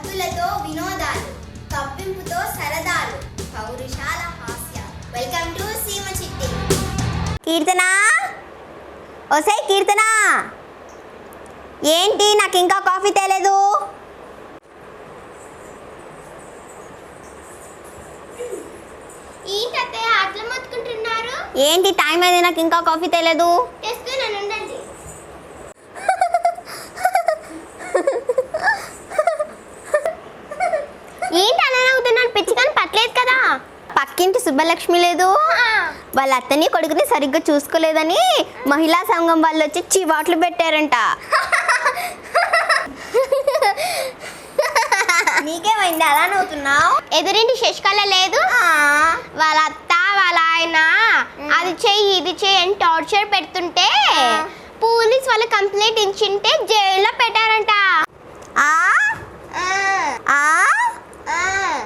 కత్తులతో వినోదాలు కవ్వింపుతో సరదాలు పౌరుషాల హాస్య వెల్కమ్ టు సీమ చిట్టి కీర్తన? ఒసే కీర్తన? ఏంటి నాకు ఇంకా కాఫీ తేలేదు? ఏంటి టైం అయింది నాకు ఇంకా కాఫీ తేలేదు? ఏంటి అలా నవ్వుతున్నాను పిచ్చిగాని పట్టలేదు కదా. పక్కింటి సుబ్బలక్ష్మి లేదు. వాళ్ళ అత్తని కొడుకుని సరిగ్గా చూసుకోలేదని మహిళా సంఘం వాళ్ళు వచ్చి చివాట్లు పెట్టారంట. నీకేమైంది? అలా నవ్వుతున్నావు? ఎదురింటి శశికళ లేదు. వాళ్ళ అత్త వాళ్ళ ఆయన అది చెయ్యి ఇది చెయ్యి అని టార్చర్ పెడుతుంటే పోలీస్ వాళ్ళు కంప్లైంట్ ఇచ్చింటే జైల్లో